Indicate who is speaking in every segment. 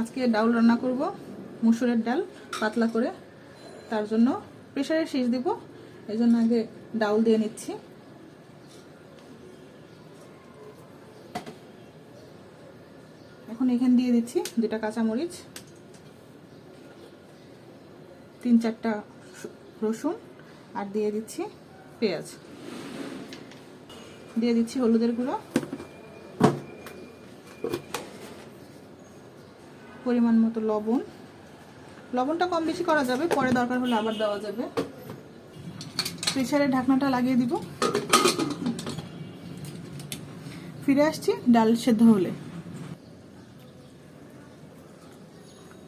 Speaker 1: আজকে ডাউল রান্না করব, মুসুরের ডাল পাতলা করে। তার জন্য প্রেশারে শীষ দিব, এই জন্য আগে ডাউল দিয়ে নিচ্ছি। এখন এখানে দিয়ে দিচ্ছি দুটা কাঁচামরিচ, তিন চারটা রসুন, আর দিয়ে দিচ্ছি পেঁয়াজ। দিয়ে দিচ্ছি হলুদের গুঁড়ো। পরিমাণ মতো লবণ। লবণটা কম বেশি করা যাবে, পরে দরকার হলে আবার দেওয়া যাবে। প্রেসারের ঢাকনাটা লাগিয়ে দিব। ফিরে আসছি ডাল সেদ্ধ হলে।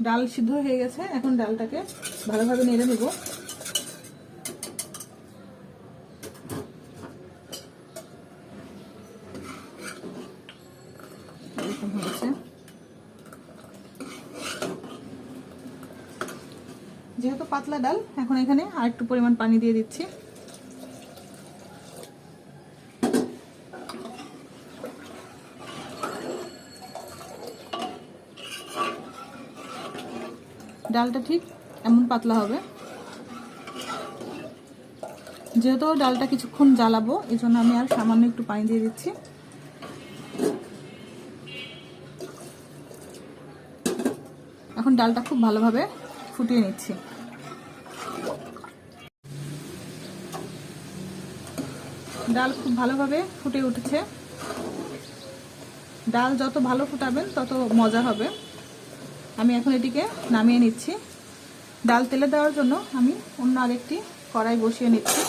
Speaker 1: ডাল সিদ্ধ হয়ে গেছে, এখন ডালটাকে ভালোভাবে নেড়ে নেব এরকম হয়েছে যেহেতু পাতলা ডাল, এখন এখানে আর একটু পরিমাণ পানি দিয়ে দিচ্ছি। ডালটা ঠিক এমন পাতলা হবে। যেহেতু ডালটা কিছুক্ষণ জ্বালাবো এই জন্য আমি আর সামান্য একটু পানি দিয়ে দিচ্ছি। এখন ডালটা খুব ভালোভাবে ফুটিয়ে নিচ্ছি। ডাল খুব ভালোভাবে ফুটে উঠেছে। ডাল যত ভালো ফুটাবেন, তত মজা হবে। আমি এখন এটিকে নামিয়ে নিচ্ছি। ডাল তেলে দেওয়ার জন্য আমি অন্য আরেকটি কড়াই বসিয়ে নিচ্ছি।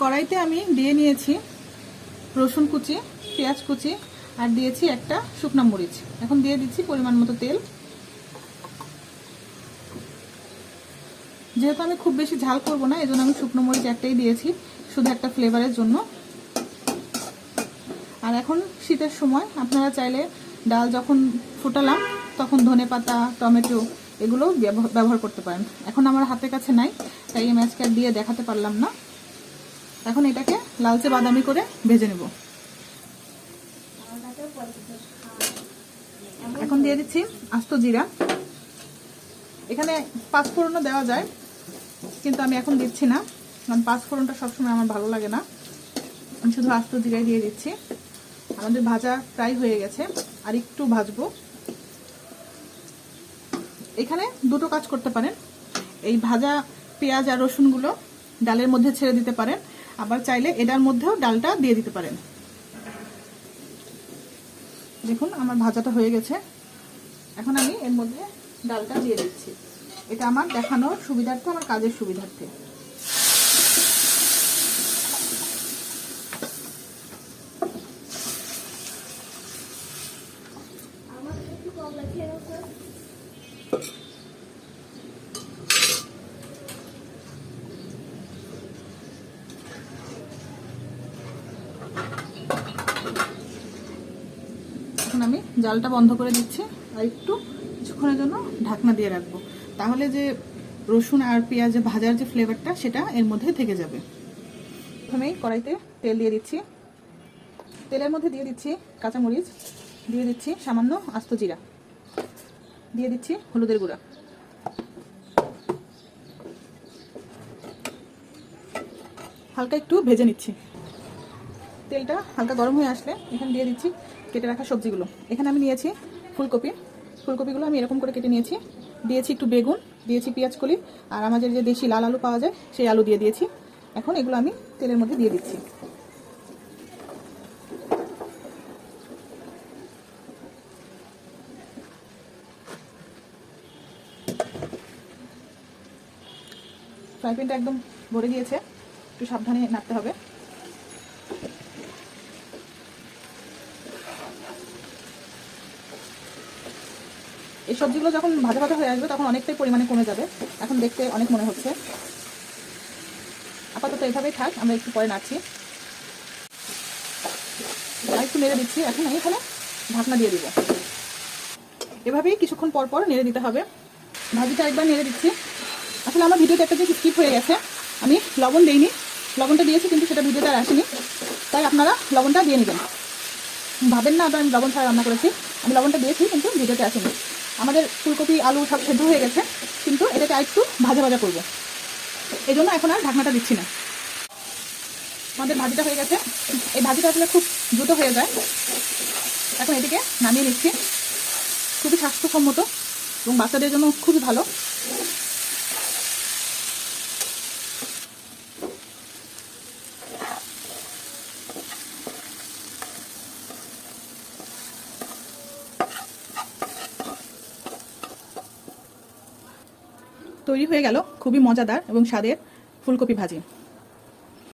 Speaker 1: কড়াইতে আমি দিয়ে নিয়েছি রসুন কুচি, পেঁয়াজ কুচি আর দিয়েছি একটা শুকনো মরিচ। এখন দিয়ে দিচ্ছি পরিমাণ মতো তেল। যেহেতু আমি খুব বেশি ঝাল করব না, এজন্য আমি শুকনো মরিচ একটাই দিয়েছি, শুধু একটা ফ্লেভারের জন্য। আর এখন শীতের সময়, আপনারা চাইলে ডাল যখন ফুটালাম, তখন ধনে পাতা, টমেটো এগুলো ব্যবহার করতে পারেন। এখন আমার হাতের কাছে নাই, তাই এই ম্যাচকে দিয়ে দেখাতে পারলাম না। এখন এটাকে লালচে বাদামি করে ভেজে নেব। এখন দিয়ে দিচ্ছি আস্ত জিরা। এখানে পাঁচফোড়নও দেওয়া যায়, কিন্তু আমি এখন দিচ্ছি না, কারণ পাঁচফোড়নটা সবসময় আমার ভালো লাগে না। আমি শুধু আস্ত জিরাই দিয়ে দিচ্ছি। আমাদের ভাজা প্রায় হয়ে গেছে, আর একটু ভাজবো। এখানে দুটো কাজ করতে পারেন। এই ভাজা পেঁয়াজ আর রসুনগুলো ডালের মধ্যে ছেড়ে দিতে পারেন। আবার চাইলে এটার মধ্যেও ডালটা দিয়ে দিতে পারেন। দেখুন, আমার ভাজাটা হয়ে গেছে। এখন আমি এর মধ্যে ডালটা দিয়ে দিচ্ছি। এটা আমার দেখানোর সুবিধার্থে, আমার কাজের সুবিধার্থে। এখন আমি জালটা বন্ধ করে দিচ্ছি আর একটু কিছুক্ষণের জন্য ঢাকনা দিয়ে রাখব। তাহলে যে রসুন আর পেঁয়াজে ভাজার যে ফ্লেভারটা সেটা এর মধ্যে থেকে যাবে। প্রথমেই কড়াইতে তেল দিয়ে দিচ্ছি। তেলের মধ্যে দিয়ে দিচ্ছি কাঁচামরিচ, দিয়ে দিচ্ছি সামান্য আস্ত জিরা, দিয়ে দিচ্ছি হলুদের গুঁড়া। হালকা একটু ভেজে নিচ্ছি। তেলটা হালকা গরম হয়ে আসলে এখানে দিয়ে দিচ্ছি কেটে রাখা সবজিগুলো। এখানে আমি নিয়েছি ফুলকপি। ফুলকপিগুলো আমি এরকম করে কেটে নিয়েছি। দিয়েছি একটু বেগুন, দিয়েছি পেঁয়াজ কলি, আর আমাদের যে দেশি লাল আলু পাওয়া যায়, সেই আলু দিয়ে দিয়েছি। এখন এগুলো আমি তেলের মধ্যে দিয়ে দিচ্ছি। ফ্রাই প্যানটা একদম ভরে গিয়েছে। একটু সাবধানে নাড়তে হবে। এই সবজিগুলো যখন ভাজা ভাজা হয়ে আসবে, তখন অনেকটাই পরিমাণে কমে যাবে। এখন দেখতে অনেক মনে হচ্ছে। আপাতত এভাবেই থাক, আমরা একটু পরে নাড়ছি। আর একটু নেড়ে দিচ্ছি। এখন আমি এখানে ঢাকনা দিয়ে দিব। এভাবেই কিছুক্ষণ পর পর নেড়ে দিতে হবে। ভাজিটা একবার নেড়ে দিচ্ছি। আসলে আমার ভিডিওতে একটা যে স্কিপ হয়ে গেছে। আমি লবণ দিইনি। লবণটা দিয়েছি, কিন্তু সেটা ভিডিওতে আর আসেনি। তাই আপনারা লবণটা দিয়ে নেবেন। ভাবেন না আমি লবণ ছাড়া রান্না করেছি। আমি লবণটা দিয়েছি, কিন্তু ভিডিওতে আসেনি। আমাদের ফুলকপি, আলু সব সেদ্ধ হয়ে গেছে, কিন্তু এটাকে আর একটু ভাজা ভাজা করব। এই জন্য এখন আর ঢাকনাটা দিচ্ছি না। আমাদের ভাজিটা হয়ে গেছে। এই ভাজিটা আসলে খুব দ্রুত হয়ে যায়। এখন এদিকে নামিয়ে নিচ্ছি। খুবই স্বাস্থ্যসম্মত এবং বাচ্চাদের জন্য খুবই ভালো। তৈরি হয়ে গেল। খুবই মজাদার এবং স্বাদের ফুলকপি ভাজি।